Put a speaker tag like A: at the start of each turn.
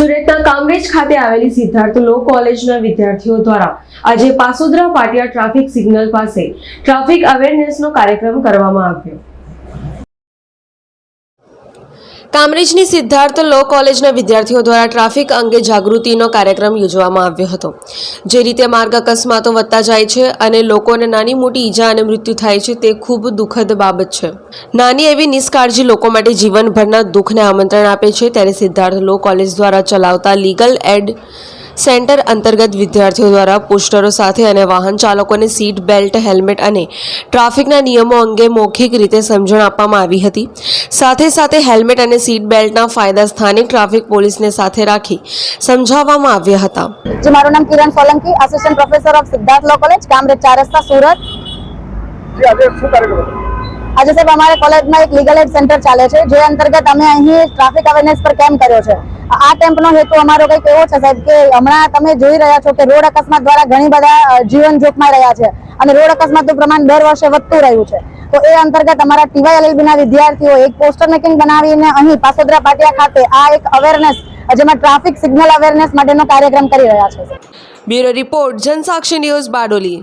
A: કામરેજ ખાતે આવેલી સિદ્ધાર્થ લો કોલેજના વિદ્યાર્થીઓ દ્વારા આજે પાસોદરા પાટિયા ટ્રાફિક સિગ્નલ પાસે ટ્રાફિક અવેરનેસનો કાર્યક્રમ કરવામાં આવ્યો. કામરેજની સિદ્ધાર્થ લો કોલેજના વિદ્યાર્થીઓ દ્વારા ટ્રાફિક અંગે જાગૃતિનો કાર્યક્રમ યોજવામાં આવ્યો હતો. જે રીતે માર્ગ અકસ્માતો વધતા જાય છે અને લોકોને નાની મોટી ઈજા અને મૃત્યુ થાય છે તે ખૂબ દુઃખદ બાબત છે. નાની એવી નિષ્કાળજી લોકો માટે જીવનભરના દુઃખને આમંત્રણ આપે છે ત્યારે સિદ્ધાર્થ લો કોલેજ દ્વારા ચલાવતા લીગલ એડ સેન્ટર અંતર્ગત વિદ્યાર્થીઓ દ્વારા પોસ્ટરો સાથે અને વાહન ચાલકોને સીટ બેલ્ટ હેલ્મેટ અને ટ્રાફિકના નિયમો અંગે મૌખિક રીતે સમજણ આપવામાં આવી હતી. સાથે સાથે હેલ્મેટ અને સીટ બેલ્ટના ફાયદા સ્થાનિક ટ્રાફિક પોલીસને સાથે રાખી સમજાવવામાં આવ્યા હતા.
B: જી મારું નામ Kiran Solanki assistant professor of Siddharth law college Kamrej ચાર રસ્તા સુરત.
C: જી આજે શું કાર્યક્રમ
B: આજે સાહેબ અમારે કોલેજમાં એક લીગલ એડ સેન્ટર ચાલે છે જે અંતર્ગત અમે અહીં ટ્રાફિક અવેરનેસ પર કેમ્પ કર્યો છે. આ કેમ્પનો હેતુ અમારો કંઈક એવો છે સાહેબ કે હમણાં તમે જોઈ રહ્યા છો કે રોડ અકસ્માત દ્વારા ઘણી બધા જીવન જોખમાઈ રહ્યા છે અને રોડ અકસ્માતનું પ્રમાણ દર વર્ષે વધતું રહ્યું છે. તો એ અંતર્ગત અમારા ટીવાય ના વિદ્યાર્થીઓ એક પોસ્ટર મેકિંગ બનાવીને અહીં પાસોદરા પાટિયા ખાતે આ એક અવેરનેસ જેમાં ટ્રાફિક સિગ્નલ અવેરનેસ માટેનો કાર્યક્રમ કરી રહ્યા છે.
A: Bureau report Jansakshi news Bardoli.